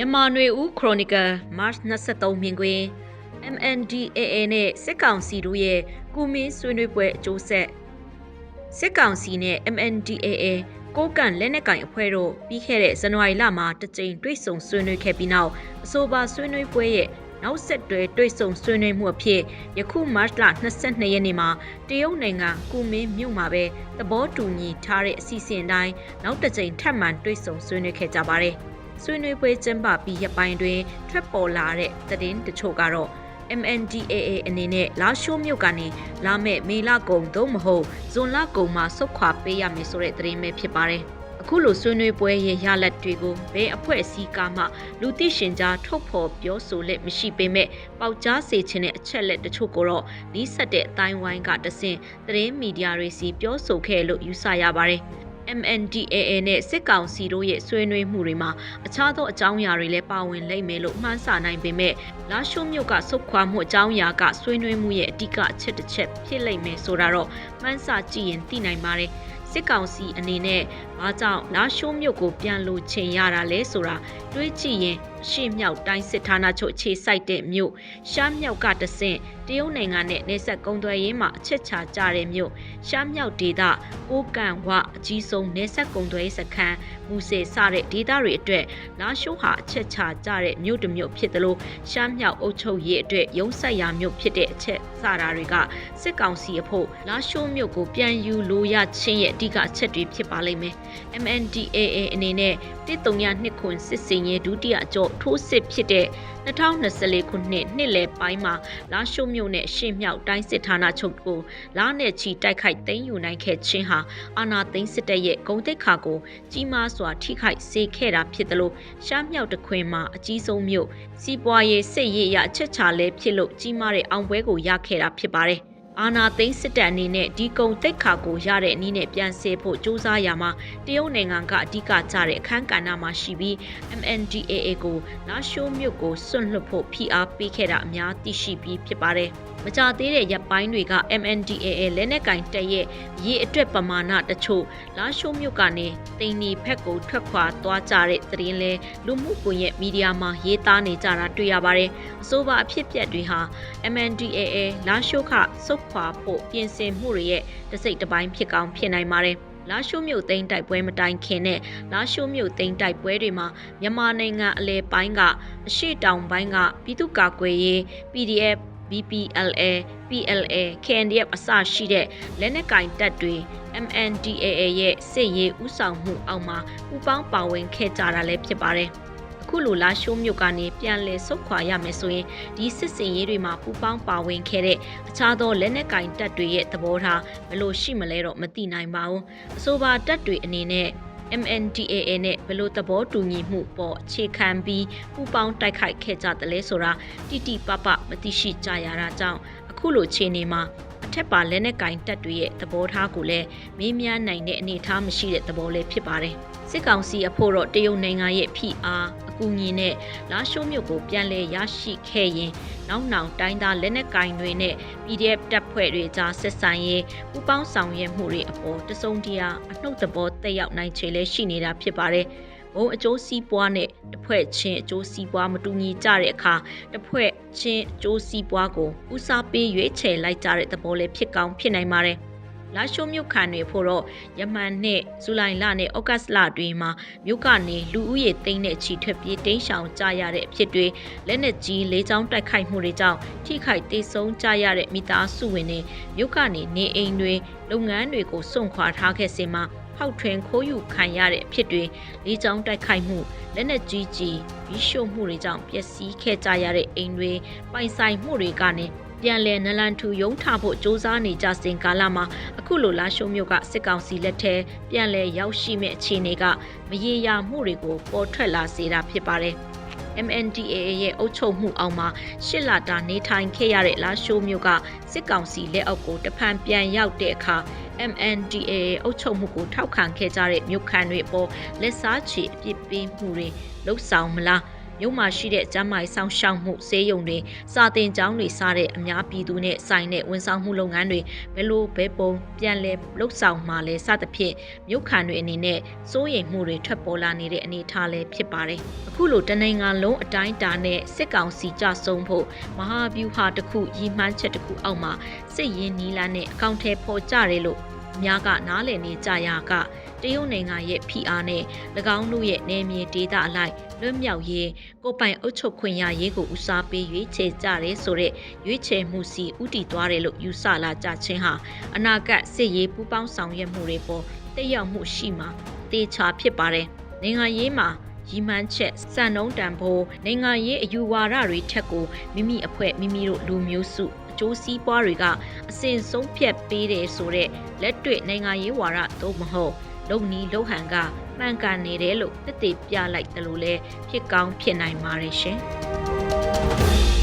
မြန်မာနွေဦးခရိုနီကယ်မတ်23မြင်ကွင်း MNDAA နဲ့စစ်ကောင်စီတို့ရဲ့ကုမင်းဆွေးနွေးပွဲအကျိုးဆက်စစ်ကောင်စီနဲ့ MNDAA ကိုကန့်လက်နက်ကင်အဖွဲ့တို့ပြီးခဲ့တဲ့ဇန်နဝါရီလမှာတစ်ကြိမ်တွေ့ဆုံဆွေးနွေးခဲ့ပြီးနောက်အဆိုပါဆွေးနွေးပွဲရဲ့နောက်ဆက်တွဲတွေ့ဆုံဆွေးနွေးမှုအဖြစ်ယခုမတ်လ22ရက်နေ့မှာတရုတ်နိုင်ငံကုမင်းမြို့မှာပဲသဘောတူညီထားတဲ့အစီအစဉ်အတိုင်းနောက်တစ်ကြိမ်ထပ်မံတွေ့ဆုံဆွေးနွေးခဲ့ကြပါတယ်။ ဆွေးနွေးပွဲကျင်းပပြီးရက်ပိုင်းတွင်ထွက်ပေါ်လာတဲ့သတင်းတချို့ကတော့ MNDAA အနေနဲ့လာရှိုးမြို့ကနေလာမဲ့မေလကုံသို့မဟုတ်ဇွန်လကုံမှာဆုတ်ခွာပေးရမယ်ဆိုတဲ့သတင်းပဲဖြစ်ပါတယ်။အခုလိုဆွေးနွေးပွဲရဲ့ရလဒ်တွေကိုဘယ်အဖွဲ့အစည်းကမှလူသိရှင်ကြားထုတ်ဖော်ပြောဆိုလက်မရှိပေမဲ့ပေါက်ကြားစေခြင်းတဲ့အချက်လက်တချို့ကိုတော့နီးစပ်တဲ့အတိုင်းဝိုင်းကတဆင့်သတင်းမီဒီယာတွေစီပြောဆိုခဲ့လို့ယူဆရပါတယ်။ MNDAA နဲ့စစ်ကောင်စီတို့ရဲ့ဆွေးနွေးမှုတွေမှာအခြားသောအကြောင်းအရာတွေလည်းပါဝင်လိမ့်မယ်လို့မှန်းဆနိုင်ပေမဲ့လာရှိုးမြို့ကဆုတ်ခွာမှုအကြောင်းအရာကဆွေးနွေးမှုရဲ့အဓိကအချက်တစ်ချက်ဖြစ်လိမ့်မယ်ဆိုတာတော့မှန်းဆကြည့်ရင်သိနိုင်ပါတယ်စစ်ကောင်စီအနေနဲ့ဘာကြောင့်လာရှိုးမြို့ကိုပြန်လို့ချင်ရတာလဲဆိုတာတွေးကြည့်ရင် ရှေ့မြောက်တိုင်းစစ်ဌာနချုပ်ခြေစိုက်တဲ့မြို့ရှားမြောက်ကတဆင့်တရုတ်နိုင်ငံနဲ့နေဆက်ကုန်းသွယ်ရေးမှာအချက်ချာကြတဲ့မြို့ရှားမြောက်ဒေသကိုကန်ဝအကြီးဆုံးနေဆက်ကုန်းသွယ်ရေးစခန်းမူဆယ်စတဲ့ဒေသတွေအတွက်လာရှိုးဟာအချက်ချာကြတဲ့မြို့တစ်မြို့ဖြစ်တယ်လို့ရှားမြောက်အုပ်ချုပ်ရေးအတွက်ရုံးဆက်ရာမြို့ဖြစ်တဲ့အချက်စတာတွေကစစ်ကောင်စီအဖို့လာရှိုးမြို့ကိုပြန်ယူလို့ရခြင်းရဲ့အဓိကအချက်တွေဖြစ်ပါလိမ့်မယ် MNDAA အနေနဲ့1302ခွန်စစ်စင်ရဲ့ဒုတိယအကြော့ထိုးစစ်ဖြစ်တဲ့2024ခုနှစ်နှစ်လယ်ပိုင်းမှာလာရှိုးမြို့နဲ့ရှေ့မြောက်တိုင်းစစ်ဌာနချုပ်ကိုလာနဲ့ချီတိုက်ခိုက်သိမ်းယူနိုင်ခဲ့ခြင်းဟာအာဏာသိမ်းစစ်တပ်ရဲ့ဂုံတိတ်ခါကိုကြီးမားစွာထိခိုက်စေခဲ့တာဖြစ်တယ်လို့ရှားမြောက်တခွင်မှာအကြီးဆုံးမြို့စီးပွားရေးစစ်ရေးအရအချက်ချလဲဖြစ်လို့ကြီးမားတဲ့အောင်ပွဲကိုရခဲ့တာဖြစ်ပါတယ် အာနာသိန်းစစ်တပ်အနေနဲ့ဒီကုံတိတ်ခါကိုရတဲ့နည်းနဲ့ပြန်ဆဲဖို့စူးစမ်းရမှာတရုတ်နိုင်ငံကအဓိကကျတဲ့အခန်းကဏ္ဍမှာရှိပြီး MNDAA ကိုလာရှိုးမြို့ကိုစွန့်လွတ်ဖို့ဖိအားပေးခဲ့တာအများသိရှိပြီးဖြစ်ပါတယ်။မကြသေးတဲ့ရပ်ပိုင်းတွေက MNDAA လက်နက်ကင်တပ်ရဲ့ရေအတွက်ပမာဏတချို့လာရှိုးမြို့ကနေတင်နီဖက်ကိုထွက်ခွာသွားကြတဲ့သတင်းလဲလူမှုကွန်ရက်မီဒီယာမှာရေးသားနေကြတာတွေ့ရပါတယ်။အဆိုပါအဖြစ်အပျက်တွေဟာ MNDAA လာရှိုးခစုတ်ခွာဖို့ပြင်ဆင်မှုတွေရဲ့တစိတ်တစ်ပိုင်းဖြစ်ကောင်းဖြစ်နိုင်ပါတယ်။လာရှိုးမြို့သိမ်းတိုက်ပွဲမတိုင်ခင်နဲ့လာရှိုးမြို့သိမ်းတိုက်ပွဲတွေမှာမြန်မာနိုင်ငံအလဲပိုင်းကအရှိတောင်ပိုင်းကပြည်သူ့ကာကွယ်ရေး PDF BPLA PLA KNDF အစရှိတဲ့လက်နက်ကင်တပ်တွေ MNDAA ရဲ့စစ်ရေးဥဆောင်မှုအောက်မှာပူးပေါင်းပါဝင်ခဲ့ကြတာလည်းဖြစ်ပါတယ်။အခုလိုလာရှိုးမြို့ကနေပြန်လည်ဆုတ်ခွာရမယ်ဆိုရင်ဒီစစ်စင်ရေးတွေမှာပူပေါင်းပါဝင်ခဲ့တဲ့အခြားသောလက်နက်ကင်တပ်တွေရဲ့သဘောထားဘယ်လိုရှိမလဲတော့မသိနိုင်ပါဘူးအဆိုပါတပ်တွေအနေနဲ့ MNDAA နဲ့ဘယ်လိုသဘောတူညီမှုပေါ်အခြေခံပြီးပူပေါင်းတိုက်ခိုက်ခဲ့ကြတယ်လဲဆိုတာတိတိပပမသိရှိကြရတာကြောင့်အခုလိုခြေနေမှာအထက်ပါလက်နက်ကင်တပ်တွေရဲ့သဘောထားကိုလည်းမေးမြန်းနိုင်တဲ့အနေအထားမရှိတဲ့သဘောလေးဖြစ်ပါတယ်။စစ်ကောင်စီအဖို့တော့တရုတ်နိုင်ငံရဲ့ဖိအားအ ကူအညီနဲ့လာရှိုးမြို့ကိုပြန်လည်ရရှိခဲ့ရင်နောက်နောက်တိုင်းသားလက်နက်ကင်တွေနဲ့ PDF တပ်ဖွဲ့တွေကြားဆက်ဆံရေးပူးပေါင်းဆောင်ရွက်မှုတွေအပေါ်တစုံတရာအနှုတ်သဘောတက်ရောက်နိုင်ခြေလည်းရှိနေတာဖြစ်ပါတယ်။ဘုံအကျိုးစီးပွားနဲ့တစ်ဖွဲ့ချင်းအကျိုးစီးပွားမတူညီကြတဲ့အခါတစ်ဖွဲ့ချင်းအကျိုးစီးပွားကိုဦးစားပေးရွေးချယ်လိုက်ကြတဲ့သဘောလေးဖြစ်ကောင်းဖြစ်နိုင်ပါတယ်။ လာရှိုးမြို့ခံတွေဖို့တော့ယမန်နဲ့ဇူလိုင်လနဲ့ဩဂတ်လတွင်မှာမြို့ကနေလူဦးရေသိန်းနဲ့ချီထွက်ပြေးတိမ်းရှောင်ကြရတဲ့အဖြစ်တွေလက်နက်ကြီးလေးချောင်းတိုက်ခိုက်မှုတွေကြောင့်ထိခိုက်ဒေဆုံးကြရတဲ့မိသားစုဝင်တွေမြို့ကနေနေအိမ်တွေလုပ်ငန်းတွေကိုစွန့်ခွာထားခဲ့စေမှာဖောက်ထွင်းခိုးယူခံရတဲ့အဖြစ်တွေလေးချောင်းတိုက်ခိုက်မှုလက်နက်ကြီးကြီးမီးရှို့မှုတွေကြောင့်ပျက်စီးခဲ့ကြရတဲ့အိမ်တွေပိုင်ဆိုင်မှုတွေကနေ ပြန်လည်နလန်ထူယုံထဖို့စ조사နေကြစဉ်ကာလမှာအခုလိုလာရှုံမြို့ကစစ်ကောင်စီလက်ထဲပြန်လည်ရောက်ရှိမဲ့အခြေအနေကမရေရာမှုတွေကိုပေါ်ထွက်လာစေတာဖြစ်ပါတယ်။ MNDAA ရဲ့အုပ်ချုပ်မှုအောက်မှာရှစ်လတာနေထိုင်ခဲ့ရတဲ့လာရှိုးမြို့ကစစ်ကောင်စီလက်အောက်ကိုတဖန်ပြန်ရောက်တဲ့အခါ MNDAA အုပ်ချုပ်မှုကိုထောက်ခံခဲ့ကြတဲ့မြို့ခံတွေအပေါ်လက်စားချေအပြစ်ပေးမှုတွေလှုပ်ဆောင်မလား မြို့မှာရှိတဲ့ကျန်းမာရေးဆောင်ရှောက်မှုဆေးရုံတွေစာသင်ကျောင်းတွေစတဲ့အများပြည်သူနဲ့ဆိုင်တဲ့ဝန်ဆောင်မှုလုပ်ငန်းတွေဘယ်လိုဘဲပုံပြန်လဲလှုပ်ဆောင်မှလဲစသဖြင့်မြို့ခံတွေအနေနဲ့စိုးရိမ်မှုတွေထွက်ပေါ်လာနေတဲ့အနေအထားလည်းဖြစ်ပါတယ်အခုလိုတနိုင်ငံလုံးအတိုင်းအတာနဲ့စစ်ကောင်စီကြဆုံးဖို့မဟာဗျူဟာတစ်ခုရည်မှန်းချက်တစ်ခုအောက်မှာစစ်ရေးနီလာနဲ့အကောင့်ထဲပေါ်ကြတယ်လို့အများကနားလည်နေကြရာက တရုတ်နိုင်ငံရဲ့ PR နဲ့၎င်းတို့ရဲ့နယ်မြေဒေသအလိုက်လွတ်မြောက်ရေးကိုယ်ပိုင်အုပ်ချုပ်ခွင့်ရရေးကိုဦးစားပေးရွေးချယ်ကြတယ်ဆိုတဲ့ရွေးချယ်မှုစီဥတီသွားတယ်လို့ယူဆလာကြခြင်းဟာအနာဂတ်စစ်ရေးပူးပေါင်းဆောင်ရွက်မှုတွေပေါ်တက်ရောက်မှုရှိမှာတေချာဖြစ်ပါတယ်။နိုင်ငံရေးမှာရီမှန်းချက်စံနှုန်းတန်ဖိုးနိုင်ငံရေးအယူဝါဒတွေထက်ကိုမိမိအဖွဲ့မိမိတို့လူမျိုးစုအကျိုးစီးပွားတွေကအစဉ်ဆုံးဖြတ်ပေးတယ်ဆိုတဲ့လက်တွေ့နိုင်ငံရေးဝါဒသို့မဟုတ် လုံနီလုံဟန်ကမှန်ကန်နေတယ်လို့သက်သေပြလိုက်တယ်လို့လည်းဖြစ်ကောင်းဖြစ်နိုင်ပါတယ်ရှင်။